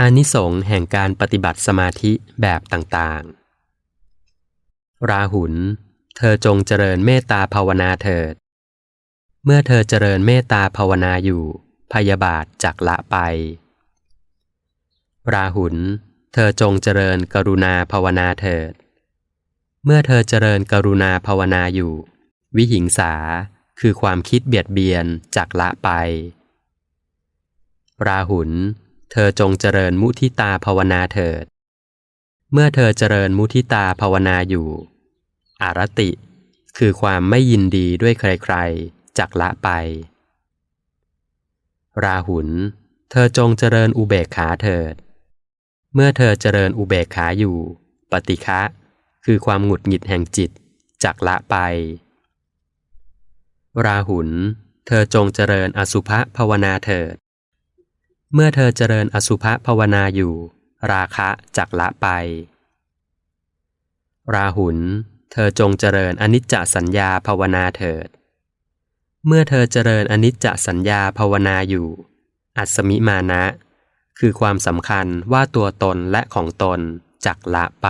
อานิสงส์แห่งการปฏิบัติสมาธิแบบต่างๆ ราหุล เธอจงเจริญเมตตาภาวนาเถิด เมื่อเธอเจริญเมตตาภาวนาอยู่ พยาบาทจักละไป ราหุล เธอจงเจริญกรุณาภาวนาเถิด เมื่อเธอเจริญกรุณาภาวนาอยู่ วิหิงสาคือความคิดเบียดเบียนจักละไป ราหุล เธอจงเจริญมุทิตาภาวนาเถิด เมื่อเธอเจริญมุทิตาภาวนาอยู่ อารติ คือความไม่ยินดีด้วยใครๆจักละไป ราหุล เธอจงเจริญอุเบกขาเถิด เมื่อเธอเจริญอุเบกขาอยู่ ปฏิฆะคือความหงุดหงิดแห่งจิตจักละไป ราหุล เธอจงเจริญอสุภะภาวนาเถิด เมื่อเธอเจริญอสุภภาวนาอยู่ ราคะจักละไป ราหุล เธอจงเจริญอนิจจสัญญาภาวนาเถิด เมื่อเธอเจริญอนิจจสัญญาภาวนาอยู่ อัศมิมานะ คือความสำคัญว่าตัวตนและของตนจักละไป